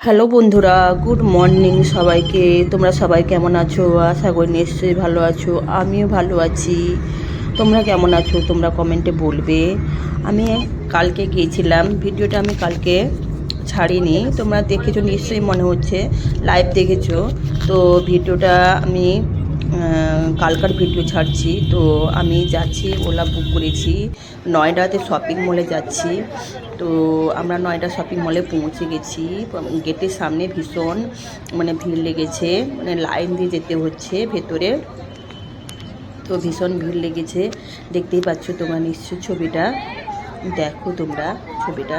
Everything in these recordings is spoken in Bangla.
হ্যালো বন্ধুরা, গুড মর্নিং সবাইকে। তোমরা সবাই কেমন আছো? আশা করি নিশ্চয়ই ভালো আছো। আমিও ভালো আছি। তোমরা কেমন আছো? তোমরা কমেন্টে বলবে। আমি কালকে গিয়েছিলাম। ভিডিওটা আমি কালকে ছাড়িনি। তোমরা দেখেছ, নিশ্চয়ই মনে হচ্ছে। লাইভ দেখেছ। তো ভিডিওটা আমি কালকার ভিডিও ছাড়ছি। তো আমি যাচ্ছি, ওলা বুক করেছি। নয়ডাতে শপিং মলে যাচ্ছি। তো আমরা নয়ডা শপিং মলে পৌঁছে গেছি। গেটের সামনে ভীষণ মানে ভিড় লেগেছে। মানে লাইন দিয়ে যেতে হচ্ছে ভেতরে। তো ভীষণ ভিড় লেগেছে। দেখতেই পাচ্ছ তোমরা নিশ্চয় ছবিটা। দেখো তোমরা ছবিটা।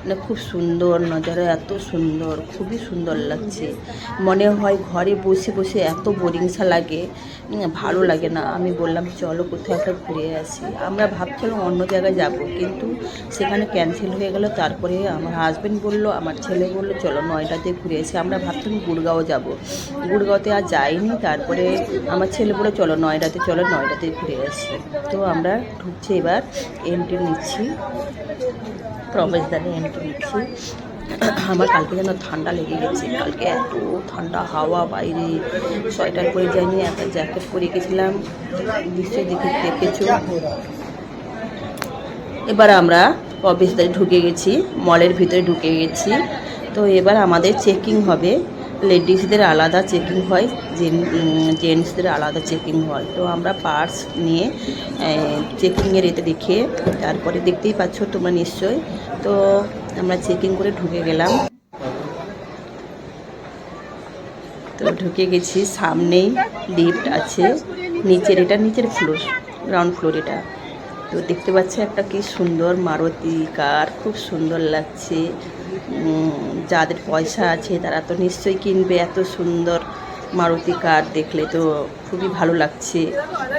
মানে খুব সুন্দর, নজারা এত সুন্দর, খুবই সুন্দর লাগছে। মনে হয় ঘরে বসে বসে এত বোরিংসা লাগে। ভালো লাগে না। আমি বললাম, চলো কোথাও একটা ঘুরে আসি। আমরা ভাবছিলাম অন্য জায়গায় যাব, কিন্তু সেখানে ক্যান্সেল হয়ে গেল। তারপরে আমার হাজব্যান্ড বলল, আমার ছেলে বলল, চলো নয়টাতে ঘুরে আসি। আমরা ভাবছিলাম গুড়গাঁও যাব। গুড়গাঁওতে আর যাইনি। তারপরে আমার ছেলে বলে চলো নয়টাতে চলো নয়টাতে ঘুরে আসি। তো আমরা ঢুকছি এবার এন্ট্রি নিচ্ছি। প্রবেশদ্বারে এন্ট্রি আমার কালকে যেন ঠান্ডা লেগে গেছে। কালকে এত ঠান্ডা হাওয়া বাইরে, সোয়েটার পরে যাইনি, একটা জ্যাকেট পরে গেছিলাম। নিশ্চয়ই দেখে দেখেছ। এবার আমরা প্রবেশদ্বারে ঢুকে গেছি, মলের ভিতরে ঢুকে গেছি। তো এবার আমাদের চেকিং হবে। লেডিসদের আলাদা চেকিং হয় জেন্টসদের আলাদা চেকিং হয়। তো আমরা পার্স নিয়ে চেকিংয়ের এতে দেখে, তারপরে দেখতেই পাচ্ছ তোমরা নিশ্চয় তো আমরা চেকিং করে ঢুকে গেলাম। তো ঢুকে গেছি, সামনেই লিফট আছে, নিচের এটা, নিচের ফ্লোর গ্রাউন্ড ফ্লোর এটা। তো দেখতে পাচ্ছি একটা কি সুন্দর মারুতি কার, খুব সুন্দর লাগছে। যাদের পয়সা আছে তারা তো নিশ্চয়ই কিনবে এত সুন্দর মারুতি কার দেখলে তো খুবই ভালো লাগছে।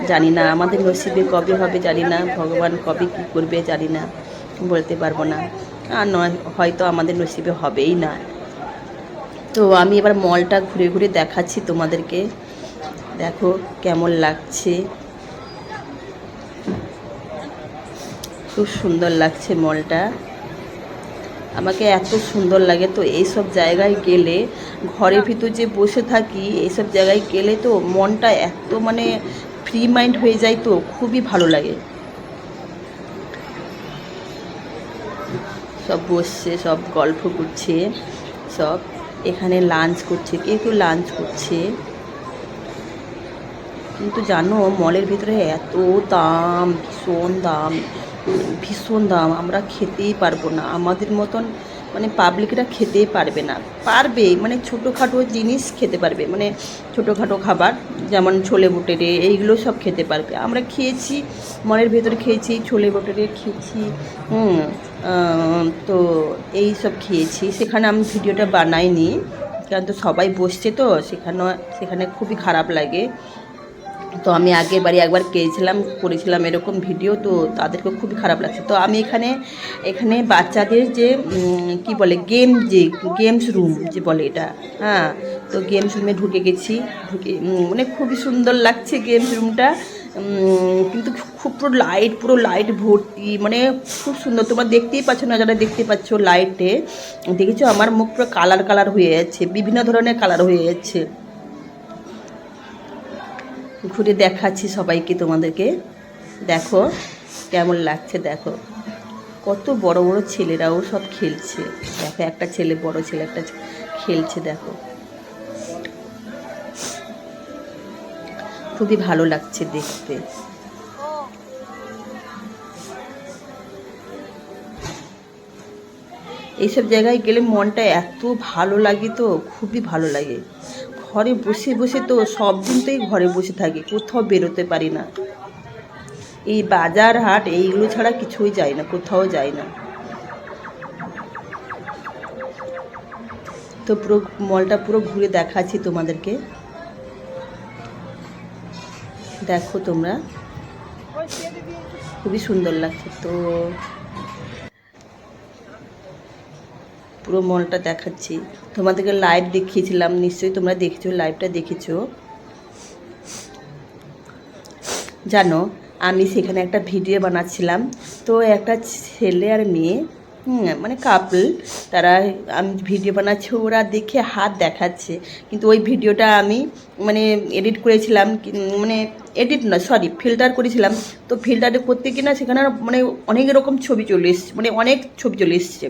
জানি না আমাদের নসিবে কবে হবে, জানি না, ভগবান কবে কী করবে জানি না, বলতে পারব না। আর নয়, হয়তো আমাদের নসিবে হবেই না। তো আমি এবার মলটা ঘুরে ঘুরে দেখাচ্ছি তোমাদেরকে। দেখো কেমন লাগছে। খুব সুন্দর লাগছে মলটা। আমাকে এত সুন্দর লাগে তো এইসব জায়গায় গেলে, ঘরের ভিতর যে বসে থাকি, এইসব জায়গায় গেলে তো মনটা এত মানে ফ্রি মাইন্ড হয়ে যায় তো, খুবই ভালো লাগে। সব বসছে, সব গল্প করছে, সব। এখানে লাঞ্চ করছে, কেউ কেউ লাঞ্চ করছে। কিন্তু জানো মলের ভিতরে এত দাম, ভীষণ দাম ভীষণ দাম। আমরা খেতেই পারব না। আমাদের মতন মানে পাবলিকরা খেতেই পারবে না। পারবে মানে ছোটোখাটো জিনিস খেতে পারবে। মানে ছোটোখাটো খাবার, যেমন ছোলে বুটেরে এইগুলো সব খেতে পারবে। আমরা খেয়েছি মলের ভেতরে খেয়েছি, ছোলে বুটেরে খেয়েছি, হুম। তো এই সব খেয়েছি। সেখানে আমি ভিডিওটা বানাইনি, কারণ তো সবাই বসছে তো, সেখানে সেখানে খুবই খারাপ লাগে। তো আমি আগের বাড়ি একবার গিয়েছিলাম করেছিলাম এরকম ভিডিও, তো তাদেরকে খুবই খারাপ লাগছে। তো আমি এখানে এখানে বাচ্চাদের যে কি বলে, গেম যে, গেমস রুম যে বলে এটা হ্যাঁ তো গেমস রুমে ঢুকে গেছি, ঢুকে মানে খুবই সুন্দর লাগছে গেমস রুমটা। কিন্তু খুব পুরো লাইট পুরো লাইট ভর্তি মানে খুব সুন্দর। তোমরা দেখতেই পাচ্ছ না, যারা দেখতে পাচ্ছ লাইটে দেখেছ? আমার মুখ পুরো কালার কালার হয়ে যাচ্ছে, বিভিন্ন ধরনের কালার হয়ে যাচ্ছে। ঘুরে দেখাচ্ছি সবাইকে তোমাদেরকে। দেখো, কেমন লাগছে, দেখো। কত বড় বড় ছেলেরাও সব খেলছে। দেখো, একটা ছেলে, বড় ছেলে, একটা খেলছে, দেখো। খুবই ভালো লাগছে দেখতে। এইসব জায়গায় গেলে মনটা এত ভালো লাগে তো, খুবই ভালো লাগে। ঘরে বসে বসে তো সব দিন তো এই ঘরে বসে থাকি, কোথাও বেরোতে পারি না। এই বাজার হাট, এইগুলো ছাড়া কিছুই যায় না, কোথাও যায় না। তো পুরো মলটা পুরো ঘুরে দেখাচ্ছি তোমাদেরকে। দেখো তোমরা। খুবই সুন্দর লাগছে তো। পুরো মলটা দেখাচ্ছি। তোমাদেরকে লাইভ দেখিয়েছিলাম, নিশ্চয়ই তোমরা দেখেছ লাইভটা দেখেছ। জানো, আমি সেখানে একটা ভিডিও বানাচ্ছিলাম। তো একটা ছেলে আর মেয়ে মানে কাপল তারা, আমি ভিডিও বানাচ্ছি, ওরা দেখে হাত দেখাচ্ছে। কিন্তু ওই ভিডিওটা আমি মানে এডিট করেছিলাম মানে এডিট না সরি ফিল্টার করেছিলাম। তো ফিল্টারে করতে কিনা সেখানে মানে অনেক রকম ছবি চলে এসছে মানে অনেক ছবি চলে এসছে।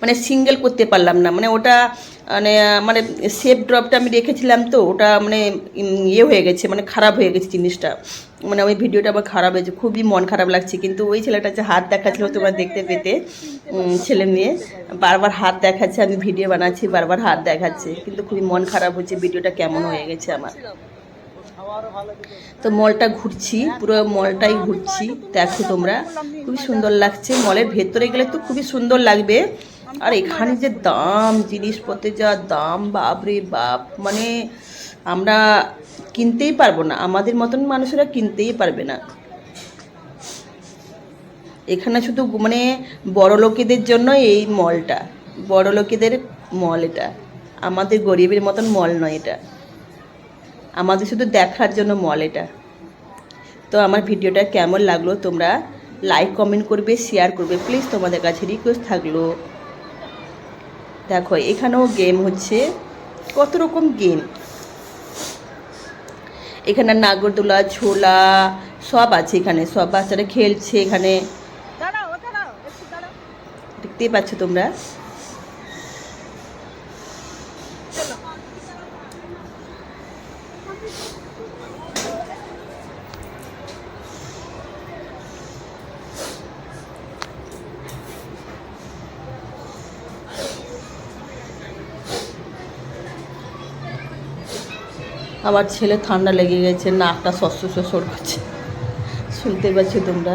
মানে সিঙ্গেল করতে পারলাম না। মানে ওটা মানে মানে সেফ ড্রপটা আমি রেখেছিলাম তো, ওটা মানে ইয়ে হয়ে গেছে মানে খারাপ হয়ে গেছে জিনিসটা। মানে ওই ভিডিওটা আমার খারাপ হয়েছে, খুবই মন খারাপ লাগছে। কিন্তু ওই ছেলেটা যে হাত দেখাচ্ছিল তোমার দেখতে পেতে ছেলে মেয়ে, বারবার হাত দেখাচ্ছে, আমি ভিডিও বানাচ্ছি, বারবার হাত দেখাচ্ছে। কিন্তু খুবই মন খারাপ হচ্ছে ভিডিওটা কেমন হয়ে গেছে আমার। তো মলটা ঘুরছি, পুরো মলটাই ঘুরছি। দেখো তোমরা, খুবই সুন্দর লাগছে। মলের ভেতরে গেলে তো খুবই সুন্দর লাগবে। আর এখানে যে দাম জিনিসপত্রের যা দাম, বাপরে বাপ। মানে আমরা কিনতেই পারব না। আমাদের মতন মানুষেরা কিনতেই পারবে না। এখানে শুধু মানে বড় লোকেদের জন্য এই মলটা। বড় লোকেদের মল এটা। আমাদের গরিবের মতন মল নয় এটা। আমাদের শুধু দেখার জন্য মল এটা। তো আমার ভিডিওটা কেমন লাগল তোমরা লাইক কমেন্ট করবে শেয়ার করবে। প্লিজ তোমাদের কাছে রিকোয়েস্ট থাকল। দেখো এখানেও গেম হচ্ছে। কত রকম গেম এখানে নাগরদোলা ছোলা সব আছে এখানে। সব বাচ্চারা খেলছে এখানে। দেখতেই পাচ্ছ তোমরা? আমার ছেলে ঠান্ডা লেগে গেছে, নাকটা শস্য শস্যর করছে। শুনতে পাচ্ছ তোমরা?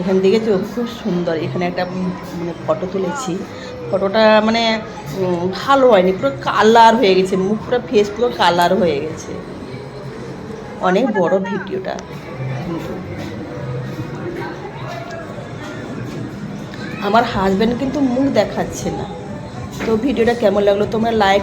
এখান থেকে যে খুব সুন্দর। এখানে একটা মানে ফটো তুলেছি। ফটোটা মানে ভালো হয়নি, পুরো কালার হয়ে গেছে, মুখ পুরো ফেস পুরো কালার হয়ে গেছে। অনেক বড় ভিডিওটা। আমার হাজব্যান্ড কিন্তু মুখ দেখাচ্ছে না। তো ভিডিওটা কেমন লাগল তোমরা লাইক